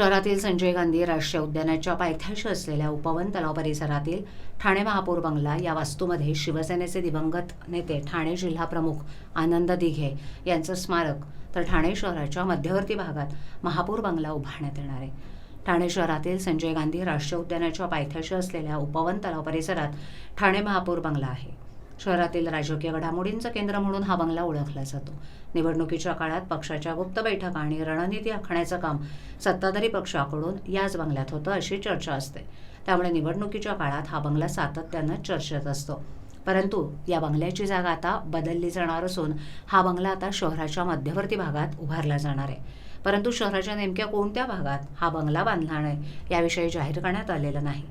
शहरातील संजय गांधी राष्ट्रीय उद्यानाच्या पायथ्याशी असलेल्या उपवन तलाव परिसरातील ठाणे महापौर बंगला या वास्तूमध्ये शिवसेनेचे दिवंगत नेते ठाणे जिल्हा प्रमुख आनंद दिघे यांचं स्मारक तर ठाणे शहराच्या मध्यवर्ती भागात महापौर बंगला उभारण्यात येणार आहे. ठाणे शहरातील संजय गांधी राष्ट्रीय उद्यानाच्या पायथ्याशी असलेल्या उपवन तलाव परिसरात ठाणे महापौर बंगला आहे. शहरातील राजकीय घडामोडींचं केंद्र म्हणून हा बंगला ओळखला जातो. निवडणुकीच्या काळात पक्षाच्या गुप्त बैठका आणि रणनीती आखण्याचं काम सत्ताधारी पक्षाकडून याच बंगल्यात होतं अशी चर्चा असते. त्यामुळे निवडणुकीच्या काळात हा बंगला सातत्यानं चर्चेत असतो. परंतु या बंगल्याची जागा आता बदलली जाणार असून हा बंगला आता शहराच्या मध्यवर्ती भागात उभारला जाणार आहे. परंतु शहराच्या नेमक्या कोणत्या भागात हा बंगला बांधला आहे याविषयी जाहीर करण्यात आलेलं नाही.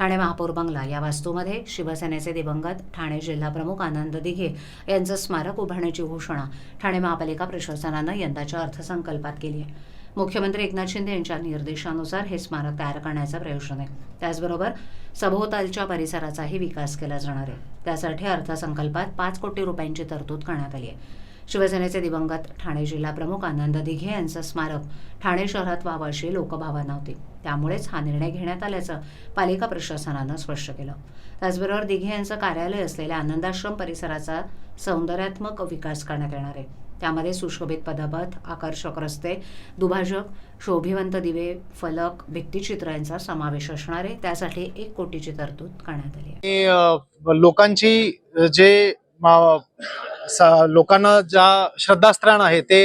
ठाणे महापौर बंगला या वास्तूमध्ये शिवसेनेचे दिवंगत ठाणे जिल्हाप्रमुख आनंद दिघे यांचं स्मारक उभारण्याची घोषणा ठाणे महापालिका प्रशासनानं यंदाच्या अर्थसंकल्पात केली आहे. मुख्यमंत्री एकनाथ शिंदे यांच्या निर्देशानुसार हे स्मारक तयार करण्याचा प्रयोजन आहे. त्याचबरोबर सभोवतालच्या परिसराचाही विकास केला जाणार आहे. त्यासाठी अर्थसंकल्पात पाच कोटी रुपयांची तरतूद करण्यात आली आहे. शिवसेनेचे दिवंगत ठाणे जिल्हा प्रमुख आनंद दिघे यांचं स्मारक ठाणे शहरात व्हावं अशी लोकभावना होती. त्यामुळेच हा निर्णय घेण्यात आल्याचं पालिका प्रशासनानं स्पष्ट केलं. त्याचबरोबर दिघे यांचं कार्यालय असलेल्या आनंदाश्रम परिसराचा सौंदर्यात्मक विकास करण्यात येणार आहे. त्यामध्ये सुशोभित पदपथ आकर्षक रस्ते दुभाजक शोभिवंत दिवे फलक भित्तिचित्र यांचा समावेश असणार आहे. त्यासाठी एक कोटीची तरतूद करण्यात आली लोकांची जे लोकांना ज्या श्रद्धास्थान आहे ते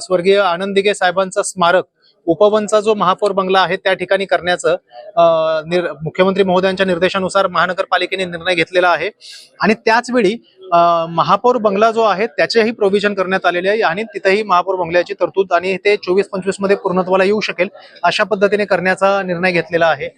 स्वर्गीय आनंदिगे साहेबांचा साहेबांचं स्मारक उपवनचा जो महापौर बंगला आहे त्या ठिकाणी करण्याचं निर- मुख्यमंत्री महोदयांच्या निर्देशानुसार महानगरपालिकेने निर्णय घेतलेला आहे. आणि त्याचवेळी महापौर बंगला जो आहे त्याचेही प्रोव्हिजन करण्यात आलेले आहे आणि तिथेही महापौर बंगल्याची तरतूद आणि ते चोवीस पंचवीसमध्ये पूर्णत्वाला येऊ शकेल अशा पद्धतीने करण्याचा निर्णय घेतलेला आहे.